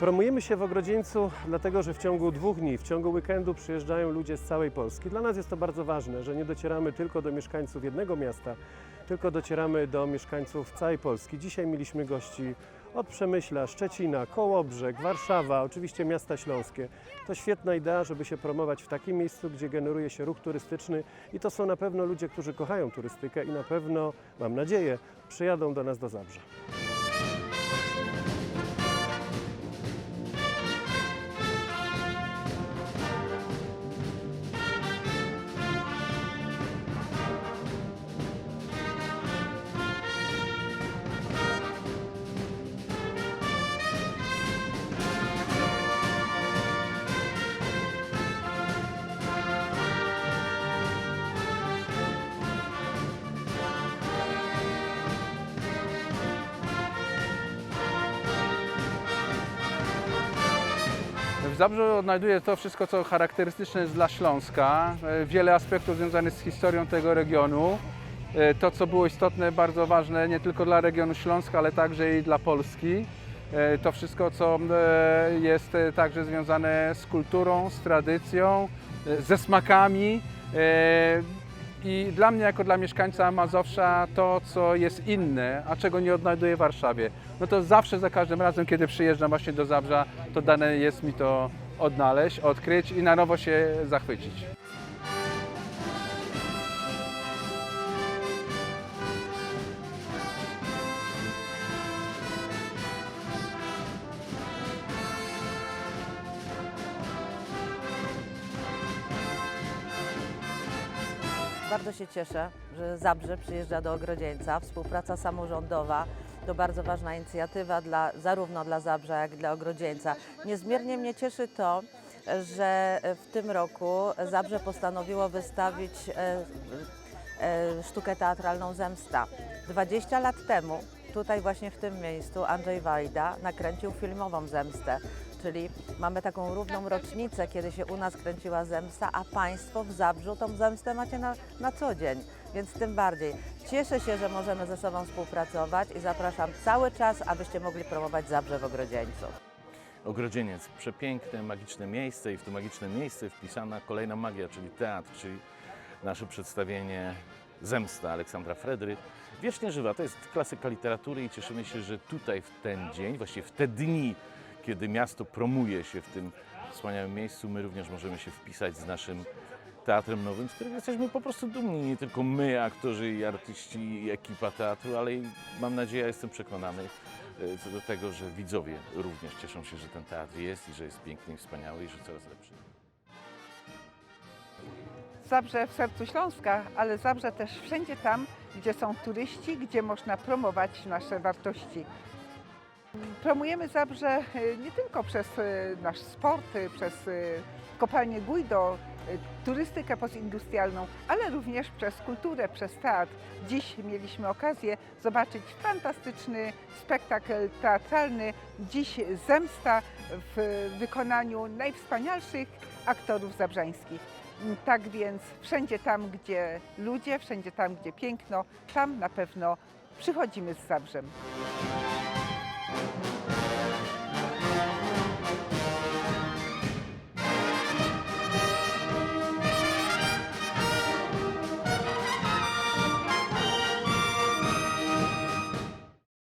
Promujemy się w Ogrodzieńcu, dlatego że w ciągu dwóch dni, w ciągu weekendu przyjeżdżają ludzie z całej Polski. Dla nas jest to bardzo ważne, że nie docieramy tylko do mieszkańców jednego miasta, tylko docieramy do mieszkańców całej Polski. Dzisiaj mieliśmy gości od Przemyśla, Szczecina, Kołobrzeg, Warszawa, oczywiście miasta śląskie. To świetna idea, żeby się promować w takim miejscu, gdzie generuje się ruch turystyczny i to są na pewno ludzie, którzy kochają turystykę i na pewno, mam nadzieję, przyjadą do nas do Zabrza. W Zabrzu odnajduję to wszystko, co charakterystyczne jest dla Śląska. E, Wiele aspektów związanych z historią tego regionu. E, To, co było istotne, bardzo ważne nie tylko dla regionu Śląska, ale także i dla Polski. E, To wszystko, co jest także związane z kulturą, z tradycją, ze smakami. I dla mnie, jako dla mieszkańca Mazowsza, to, co jest inne, a czego nie odnajduję w Warszawie, no to zawsze, za każdym razem, kiedy przyjeżdżam właśnie do Zabrza, to dane jest mi to odnaleźć, odkryć i na nowo się zachwycić. Bardzo się cieszę, że Zabrze przyjeżdża do Ogrodzieńca. Współpraca samorządowa to bardzo ważna inicjatywa dla, zarówno dla Zabrza, jak i dla Ogrodzieńca. Niezmiernie mnie cieszy to, że w tym roku Zabrze postanowiło wystawić e, e, sztukę teatralną Zemsta. 20 lat temu tutaj właśnie w tym miejscu Andrzej Wajda nakręcił filmową Zemstę. Czyli mamy taką równą rocznicę, kiedy się u nas kręciła zemsta, a Państwo w Zabrzu tą zemstę macie na, na co dzień, więc tym bardziej. Cieszę się, że możemy ze sobą współpracować i zapraszam cały czas, abyście mogli promować Zabrze w Ogrodzieńcu. Ogrodzieniec, przepiękne, magiczne miejsce i w to magiczne miejsce wpisana kolejna magia, czyli teatr, czyli nasze przedstawienie Zemsta Aleksandra Fredry. Wiecznie żywa, to jest klasyka literatury i cieszymy się, że tutaj w ten dzień, właściwie w te dni, kiedy miasto promuje się w tym wspaniałym miejscu, my również możemy się wpisać z naszym teatrem nowym, z którego jesteśmy po prostu dumni. Nie tylko my, aktorzy i artyści i ekipa teatru, ale i mam nadzieję, jestem przekonany e, co do tego, że widzowie również cieszą się, że ten teatr jest i że jest piękny wspaniały i że coraz lepszy. Zabrze w sercu Śląska, ale Zabrze też wszędzie tam, gdzie są turyści, gdzie można promować nasze wartości. Promujemy Zabrze y, nie tylko przez y, nasz sport, y, przez kopalnię Guido, turystykę postindustrialną, ale również przez kulturę, przez teatr. Dziś mieliśmy okazję zobaczyć fantastyczny spektakl teatralny. Dziś Zemsta w wykonaniu najwspanialszych aktorów zabrzańskich. Tak więc wszędzie tam, gdzie ludzie, wszędzie tam, gdzie piękno, tam na pewno przychodzimy z Zabrzem. Thank you.